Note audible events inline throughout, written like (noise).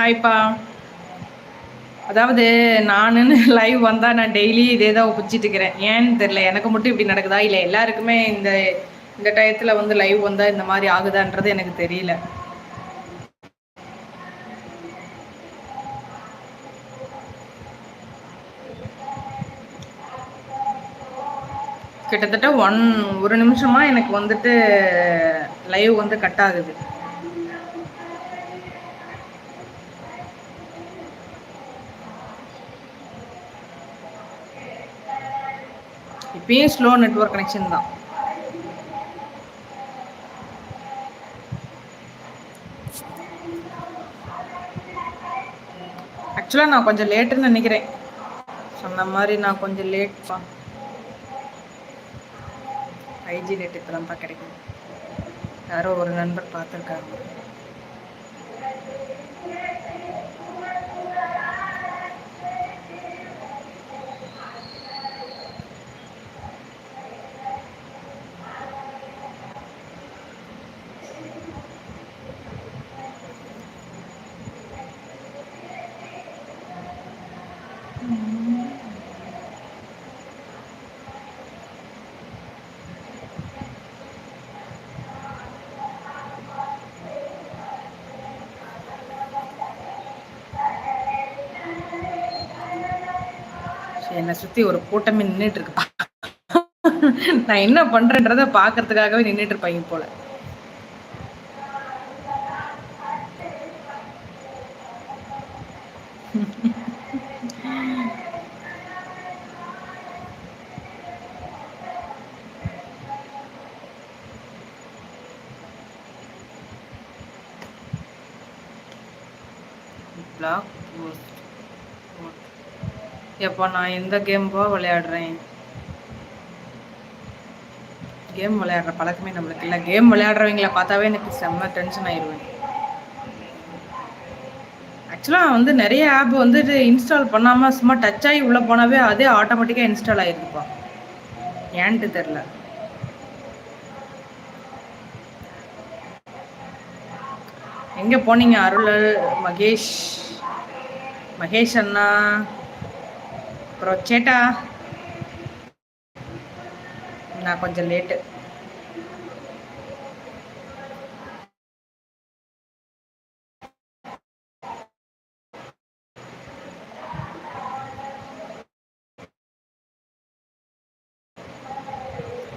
ஹாய்ப்பா அதாவது நானுன்னு லைவ் வந்தால் நான் டெய்லி இதே தான் ஒப்பிச்சிட்டு இருக்கிறேன். ஏன்னு தெரில எனக்கு மட்டும் இப்படி நடக்குதா? இல்லை எல்லாருக்குமே இந்த இந்த டயத்தில் வந்து லைவ் வந்தால் இந்த மாதிரி ஆகுதான்றது எனக்கு தெரியல. கிட்டத்தட்ட ஒன் ஒரு நிமிஷமாக எனக்கு வந்துட்டு லைவ் வந்து கட் ஆகுது. இப்பயும் ஸ்லோ நெட்ஒர்க் கனெக்ஷன் தான். ஆக்சுவலாக நான் கொஞ்சம் லேட்டுன்னு நினைக்கிறேன். சொன்ன மாதிரி நான் கொஞ்சம் லேட் தான் ஃபைவ் ஜி நெட் இப்போ தான்ப்பா கிடைக்கும் யாரோ ஒரு நண்பர் பார்த்துருக்காங்க. என்னை சுத்தி ஒரு கூட்டமே நின்றுட்டு இருக்குப்பா நான் என்ன பண்றேன்றத பாக்குறதுக்காகவே நின்றுட்டு இருப்பாங்க போல. பிளாக் எப்போ நான் எந்த கேம்போ விளையாடுறேன்? கேம் விளையாடுற பழக்கமே நம்மளுக்கு இல்லை. கேம் விளையாடுறவங்களை பார்த்தாவே எனக்கு செம்ம டென்ஷன் ஆயிடுவேன். ஆக்சுவலாக வந்து நிறைய ஆப் வந்துட்டு இன்ஸ்டால் பண்ணாமல் சும்மா டச் ஆகி உள்ளே போனாவே அதே ஆட்டோமேட்டிக்காக இன்ஸ்டால் ஆகிருக்குப்பா ஏன்ட்டு தெரில எங்கே போனீங்க? அருள் மகேஷ் மகேஷ் அண்ணா? அப்புறம் நான் கொஞ்சம் லேட்டு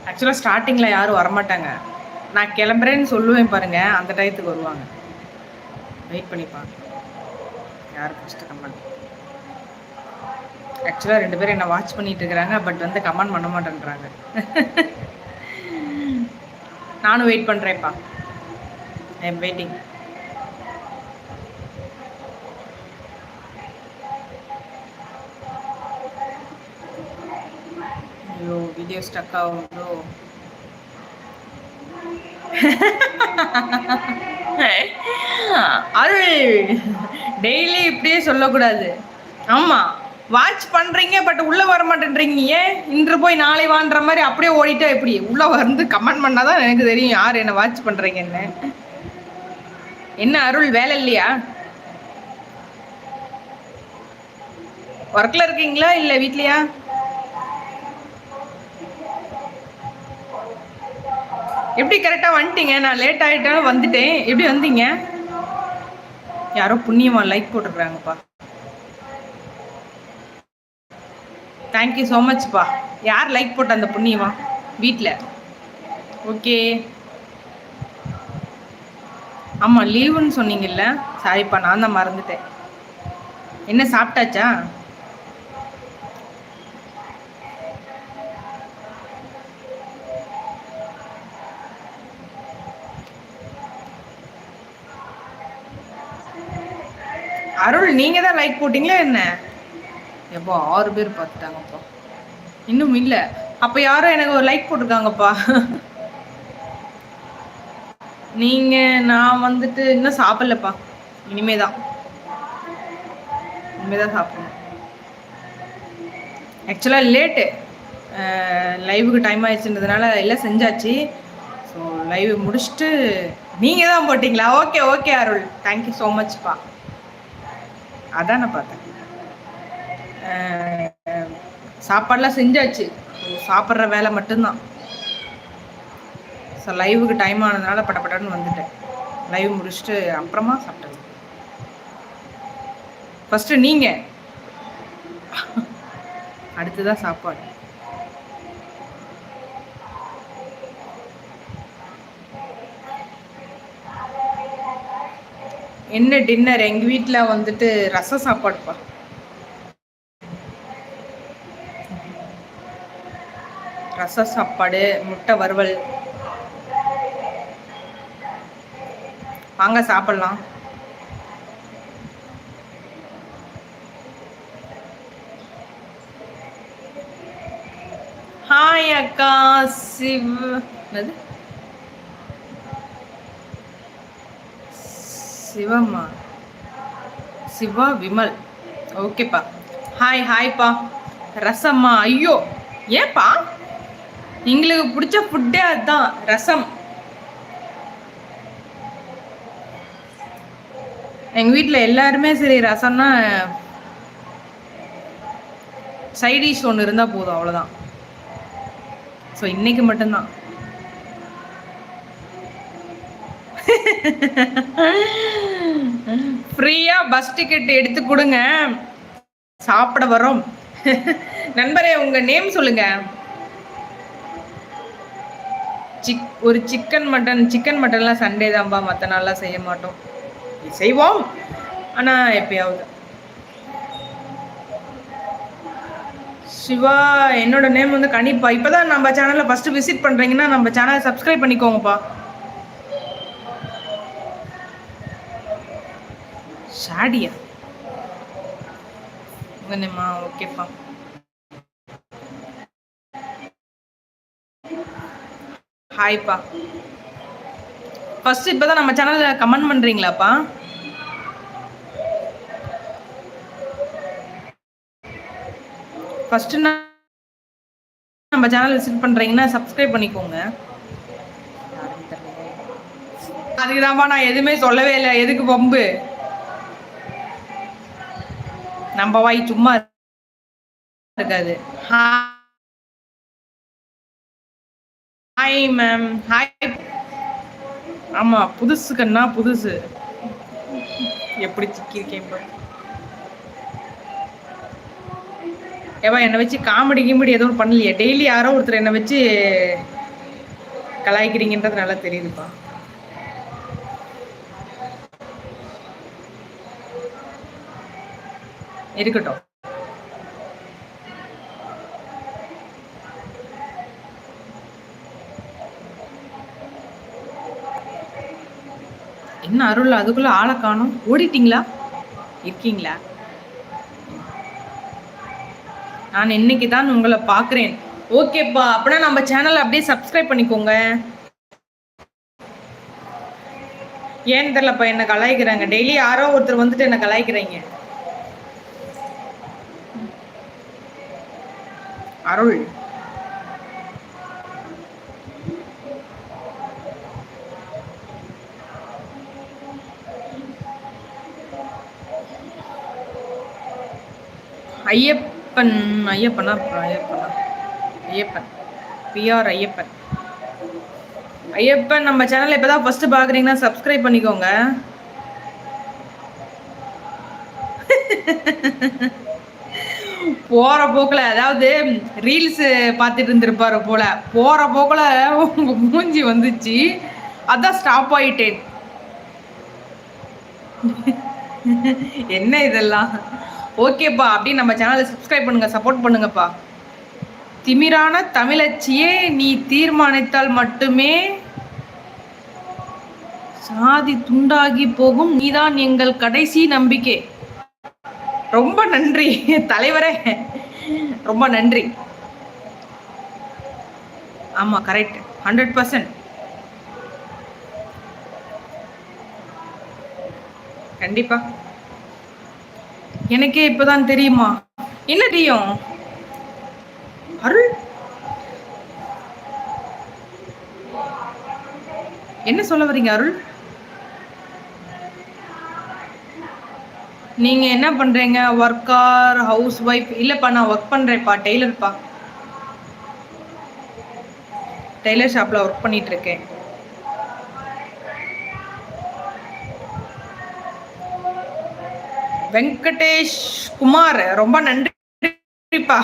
ஆக்சுவலாக ஸ்டார்டிங்கில் யாரும் வரமாட்டாங்க. நான் கிளம்புறேன்னு சொல்லுவேன் பாருங்க அந்த டயத்துக்கு வருவாங்க. வெயிட் பண்ணிப்பாங்க யாரும் ஃபஸ்ட்டு கம்பெனி ஆக்சுவலாக ரெண்டு பேரும் என்னை வாட்ச் பண்ணிட்டு இருக்கிறாங்க பட் வந்து கமெண்ட் பண்ண மாட்டேன்றாங்க. நானும் வெயிட் பண்ணுறேன்ப்பா ஐ எம் வெயிட்டிங் ஐயோ வீடியோ ஸ்டக் ஆகும் ப்ரோ அருள்! டெய்லி இப்படியே சொல்லக்கூடாது. ஆமாம் வாட்ச் பண்றீங்க பட் உள்ள வர மாட்டேன்றீங்க ஏன்? இன்று போய் நாளை வான்ற மாதிரி அப்படியே ஓடிட்டா எப்படி? உள்ள வந்து கமெண்ட் பண்ணாதான் எனக்கு தெரியும் யார் என்ன வாட்ச் பண்றீங்க என்ன அருள் வேலை இல்லையா? ஒர்க்ல இருக்கீங்களா இல்ல வீட்லயா? எப்படி கரெக்டா வந்துட்டீங்க? நான் லேட் ஆயிட்டாலும் வந்துட்டேன். எப்படி வந்தீங்க? யாரோ புண்ணியமா லைக் போட்டுருக்காங்கப்பா தேங்க்யூ ஸோ மச்ப்பா யார் லைக் போட்ட அந்த புண்ணியமா வீட்டில் ஓகே ஆமாம் லீவுன்னு சொன்னீங்கல்ல. சாரிப்பா நான் தான் மறந்துட்டேன். என்ன சாப்பிட்டாச்சா? அருள் நீங்க தான் லைக் போட்டீங்களா என்ன? எப்போ ஆறு பேர் பார்த்துட்டாங்கப்பா. இன்னும் இல்லை. அப்போ யாரும் எனக்கு ஒரு லைக் போட்டிருக்காங்கப்பா. நீங்கள் நான் வந்துட்டு இன்னும் சாப்பிடலப்பா. இனிமே தான் இனிமே தான் சாப்பிடணும் ஆக்சுவலாக லேட்டு லைவுக்கு டைம் ஆயிடுச்சுன்றதுனால எல்லாம் செஞ்சாச்சு. ஸோ லைவ் முடிச்சுட்டு நீங்கள் தான் போட்டிங்களா? Okay okay Arul. Thank you so மச்ப்பா அதான் நான் பார்த்தேன். சாப்பாடெலாம் செஞ்சாச்சு. சாப்பிட்ற வேலை மட்டும்தான். ஸோ லைவுக்கு டைம் ஆனதுனால படப்படன்னு வந்துட்டேன். லைவ் முடிச்சுட்டு அப்புறமா சாப்பிட்டது. ஃபஸ்ட்டு நீங்கள் அடுத்துதான் சாப்பாடு. என்ன டின்னர் எங்கள் வீட்டில் வந்துட்டு ரசம் சாப்பாடுப்பா. ரச சாப்பாடு முட்டை வறுவல். வாங்க சாப்பிட்லாம். ஹாய் அக்கா. சிவ் என்னது? சிவம்மா? சிவா விமல். ஓகேப்பா. ஹாய் ஹாய்ப்பா ரசம்மா. ஐயோ ஏப்பா எங்களுக்கு பிடிச்ச ஃபுட்டே அதுதான். ரசம். எங்கள் வீட்டில் எல்லாருமே சரி ரசம்னா சைடிஷ் ஒன்று இருந்தால் போதும் அவ்வளோதான் ஸோ இன்னைக்கு மட்டும்தான். ஃப்ரீயா பஸ் டிக்கெட் எடுத்து கொடுங்க. சாப்பிட வரோம் நண்பரே உங்க நேம் சொல்லுங்க. சிக் ஒரு சிக்கன் மட்டன் சிக்கன் மட்டன்லாம் சண்டே தான்பா. மற்ற நாள்லாம் செய்ய மாட்டோம். செய்வோம். ஆனால் எப்பயாவது. சிவா என்னோட நேம் வந்து கனிப்பா. இப்போதான் நம்ம சேனலில் ஃபஸ்ட்டு விசிட் பண்ணுறீங்கன்னா நம்ம சேனலை சப்ஸ்கிரைப் பண்ணிக்கோங்கப்பா. ஷாடியா? உங்க நேமா ஓகேப்பா. ஹாய்ப்பா ஃபர்ஸ்ட் இப்போதான் நம்ம சேனலில் கமெண்ட் பண்ணுறீங்களாப்பா ஃபஸ்ட்டு நம்ம சேனல் விசிட் பண்ணுறீங்கன்னா சப்ஸ்கிரைப் பண்ணிக்கோங்க. அதுக்குதான்ப்பா நான் எதுவுமே சொல்லவே இல்லை. எதுக்கு பம்பு நம்ம வாய் சும்மா இருக்காது. ஹாய் மேம் ஹாய் ஆமா புதுசு கண்ணா புதுசு. எப்படி சிக்கிருக்கேன் ஏவா என்னை வச்சு காமெடி கிமெடி எதுவும் பண்ணலையே. டெய்லி யாரோ ஒருத்தர் என்னை வச்சு கலாய்க்கிறீங்கன்றது நல்லா தெரியுதுப்பா. இருக்கட்டும். என்ன அருள்? அதுக்குள்ள ஆளை காணும். ஓடிட்டீங்களா? இருக்கீங்களா? நான் இன்னைக்கு தான் உங்களை பார்க்குறேன். ஓகேப்பா. அப்படின்னா நம்ம சேனல் அப்படியே சப்ஸ்கிரைப் பண்ணிக்கோங்க. ஏன்னு தெரியலப்பா என்ன கலாய்க்கிறாங்க. டெய்லி யாரோ ஒருத்தர் வந்துட்டு என்ன கலாய்க்கிறீங்க. அருள். ஐயப்பன் ஐயப்பனா? ஐயப்பனா. ஐயப்பன். பிஆர் ஐயப்பன். ஐயப்பன் நம்ம சேனல் இப்போ தான் ஃபஸ்ட்டு பார்க்குறீங்கன்னா சப்ஸ்கிரைப் பண்ணிக்கோங்க. போகிற போக்கில் அதாவது ரீல்ஸு பார்த்துட்டு இருந்திருப்பாரு போல. போகிற போக்கில் உங்க மூஞ்சி வந்துச்சு. அதான் ஸ்டாப் ஆகிட்டேன் என்ன இதெல்லாம்? ஓகேப்பா அப்படி நம்ம சேனலை சப்ஸ்கிரைப் பண்ணுங்க சப்போர்ட் பண்ணுங்கப்பா. திமிரான தமிழச்சியே நீ தீர்மானித்தால் மட்டுமே சாதி துண்டாகி போகும். நீதான் எங்கள் கடைசி நம்பிக்கை. ரொம்ப நன்றி தலைவரே. ரொம்ப நன்றி. ஆமா கரெக்ட் ஹண்ட்ரட் பர்சன்ட் கண்டிப்பா. எனக்கே இப்பதான் தெரியுமா? என்ன தெரியும்? அருள்? என்ன சொல்ல வரீங்க அருள்? நீங்க என்ன பண்றீங்க? ஒர்க்கார் ஹவுஸ் ஒய்ஃப் இல்லப்பா நான் ஒர்க் பண்றேன்ப்பா டெய்லர்ப்பா. டெய்லர் ஷாப்ல ஒர்க் பண்ணிட்டு இருக்கேன். வெங்கடேஷ் குமார் ரொம்ப நன்றிப்பா.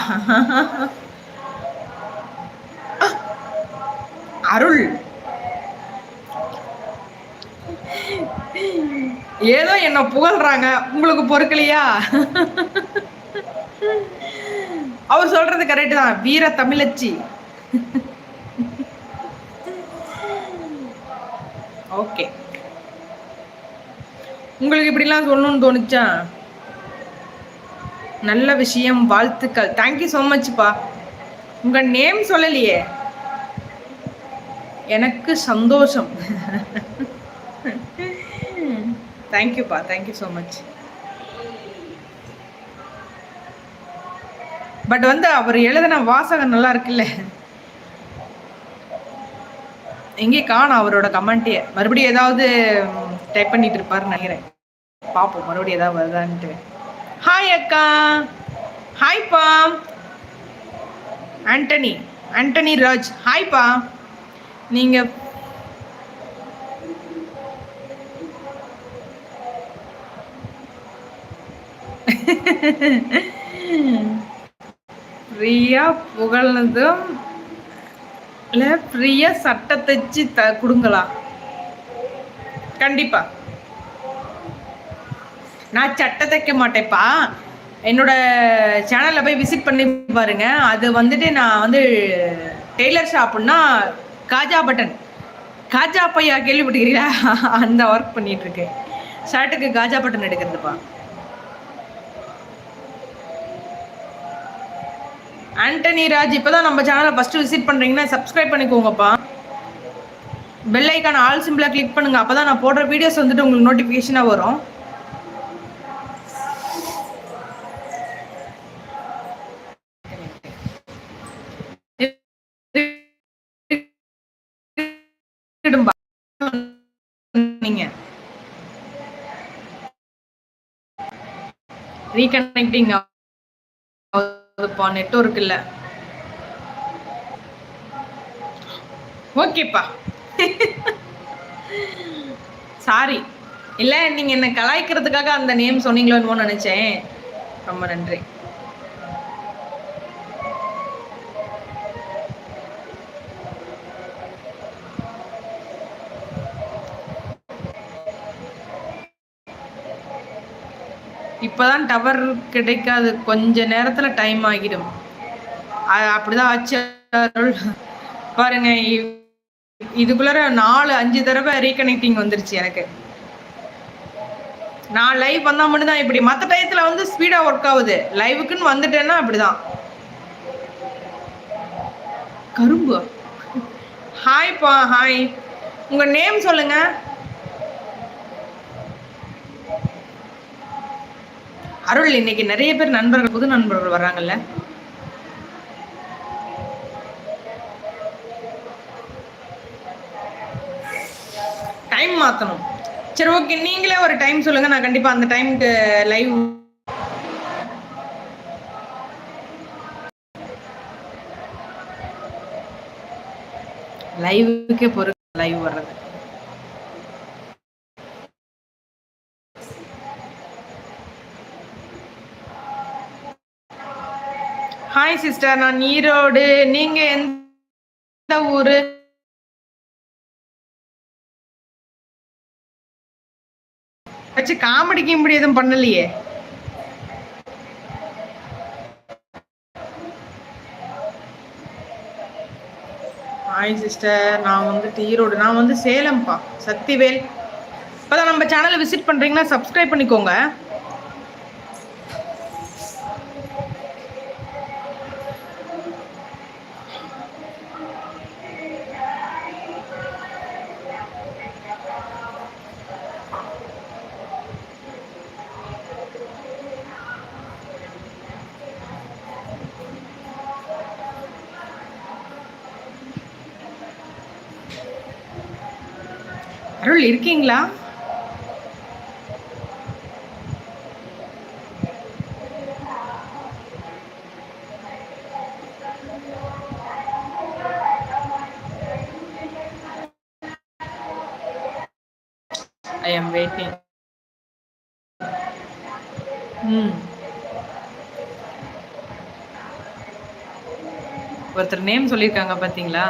அருள். ஏதோ என்ன புகழ்றாங்க. உங்களுக்கு பொறுக்கலையா? அவர் சொல்றது கரெக்ட் தான். வீர தமிழச்சி. ஓகே உங்களுக்கு இப்படிலாம் சொல்லணும்னு தோணுச்சா? நல்ல விஷயம் வாழ்த்துக்கள். தேங்க்யூ ஸோ மச்ப்பா உங்க நேம் சொல்லலையே. எனக்கு சந்தோஷம். தேங்க்யூப்பா தேங்க்யூ ஸோ மச் பட் வந்து அவர் எழுதின வாசகம் நல்லா இருக்குல்ல. எங்கே காணும் அவரோட கமெண்ட்டே மறுபடியும் ஏதாவது டைப் பண்ணிட்டு இருப்பாருன்னு நினைக்கிறேன். பார்ப்போம். மறுபடியும் ஏதாவது வருதான்ட்டு. ஹாய் அக்கா. ஹாய்ப்பா ஆண்டனி ஆண்டனி ராஜ் ஹாய்ப்பா நீங்கள் ஃப்ரீயா புகழ்னதும் இல்லை ஃப்ரீயா சட்டை தைச்சு த கொடுங்களா? கண்டிப்பா. நான் சட்டை தைக்க மாட்டேன்ப்பா. என்னோட சேனலில் போய் விசிட் பண்ணி பாருங்க. அது வந்துட்டு நான் வந்து டெய்லர் ஷாப்புன்னா காஜா பட்டன் காஜா பையா கேள்விப்பட்டுக்கிறீங்களா அந்த ஒர்க் பண்ணிட்டு இருக்கேன் ஷர்ட்டுக்கு காஜா பட்டன் எடுக்கிறதுப்பா. ஆண்டனி ராஜ் இப்போதான் நம்ம சேனலை ஃபஸ்ட்டு விசிட் பண்ணுறீங்கன்னா சப்ஸ்கிரைப் பண்ணிக்கோங்கப்பா. பெல் ஐக்கான ஆல் சிம்பிளாக கிளிக் பண்ணுங்கள் அப்போ தான் நான் போடுற வீடியோஸ் வந்துட்டு உங்களுக்கு நோட்டிஃபிகேஷனாக வரும். பண்ணீங்க ரீகனெக்டிங் ஆகுதுப்பா நெட்ஒர்க் இல்ல. ஓகேப்பா சாரி இல்ல நீங்க என்ன கலாய்க்கிறதுக்காக அந்த நேம் சொன்னீங்களோன்னு நினைச்சேன். ரொம்ப நன்றி. இப்போதான் டவர் கிடைக்காது. கொஞ்ச நேரத்தில் டைம் ஆகிடும். அப்படிதான் ஆச்சு பாருங்க இதுக்குள்ள நாலு அஞ்சு தடவை ரீகனெக்டிங் வந்துருச்சு எனக்கு. நான் லைவ் வந்தா மட்டும்தான் இப்படி. மற்ற டயத்துல வந்து ஸ்பீடா ஒர்க் ஆகுது. லைவுக்குன்னு வந்துட்டேன்னா அப்படிதான். கரும்பு. ஹாய்ப்பா ஹாய் உங்க நேம் சொல்லுங்க. அருள் இன்னைக்கு நிறைய பேர் நண்பர்கள் புது நண்பர்கள் வர்றாங்கல்ல? டைம் மாத்தணும். சரி ஓகே நீங்களே ஒரு டைம் சொல்லுங்க. நான் கண்டிப்பா அந்த டைமுக்கு லைவ் லைவுக்கே பொறுக்க லைவ் வர்றது. ஹாய் சிஸ்டர் நான் ஈரோடு. நீங்க எந்த ஊரு? வச்சு காமெடி கிம்படி எதுவும் பண்ணலையே? ஹாய் சிஸ்டர் நான் வந்துட்டு ஈரோடு. நான் வந்து சேலம்ப்பா. சக்திவேல். இப்போதான் நம்ம சேனலை விசிட் பண்ணுறீங்கன்னா சப்ஸ்கிரைப் பண்ணிக்கோங்க. அருள் இருக்கீங்களா? ஐ எம் வெயிட்டிங் ம் ஒருத்தர் நேம் சொல்லியிருக்காங்க பார்த்தீங்களா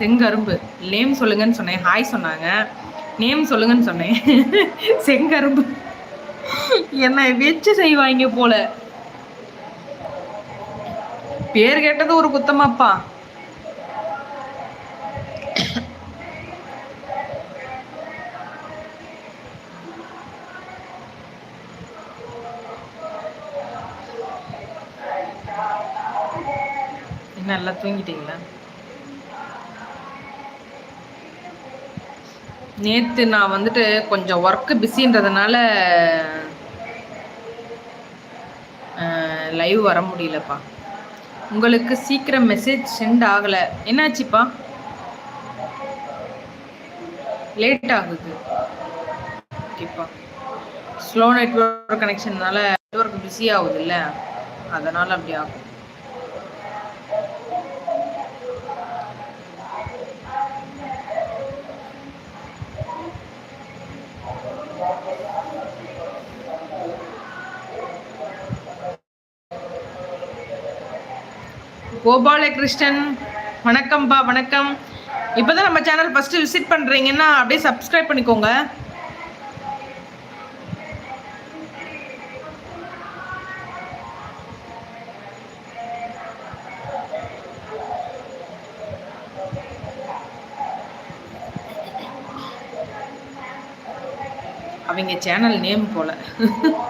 செங்கரும்பு. நேம் சொல்லுங்கன்னு சொன்னேன். ஹாய் சொன்னாங்க. நேம் சொல்லுங்கன்னு சொன்னேன். (laughs) செங்கரும்பு. என்ன வச்சு செய்வாங்க போல. பேர் கேட்டது ஒரு குத்தமாப்பா. நல்லா தூங்கிட்டீங்களா? நேற்று நான் வந்துட்டு கொஞ்சம் ஒர்க்கு பிஸின்றதுனால லைவ் வர முடியலப்பா. உங்களுக்கு சீக்கிரம் மெசேஜ் சென்ட் ஆகலை. என்னாச்சுப்பா? லேட் ஆகுது. ஓகேப்பா ஸ்லோ நெட்ஒர்க் கனெக்ஷன்னால நெட்ஒர்க் பிஸி ஆகுது இல்லை அதனால் அப்படி ஆகும். கோபாலகிருஷ்ணன். வணக்கம்ப்பா வணக்கம். இப்போ தான் நம்ம சேனல் ஃபஸ்ட்டு விசிட் பண்ணுறீங்கன்னா அப்படியே சப்ஸ்கிரைப் பண்ணிக்கோங்க. அவங்க சேனல் நேம் போல. (laughs)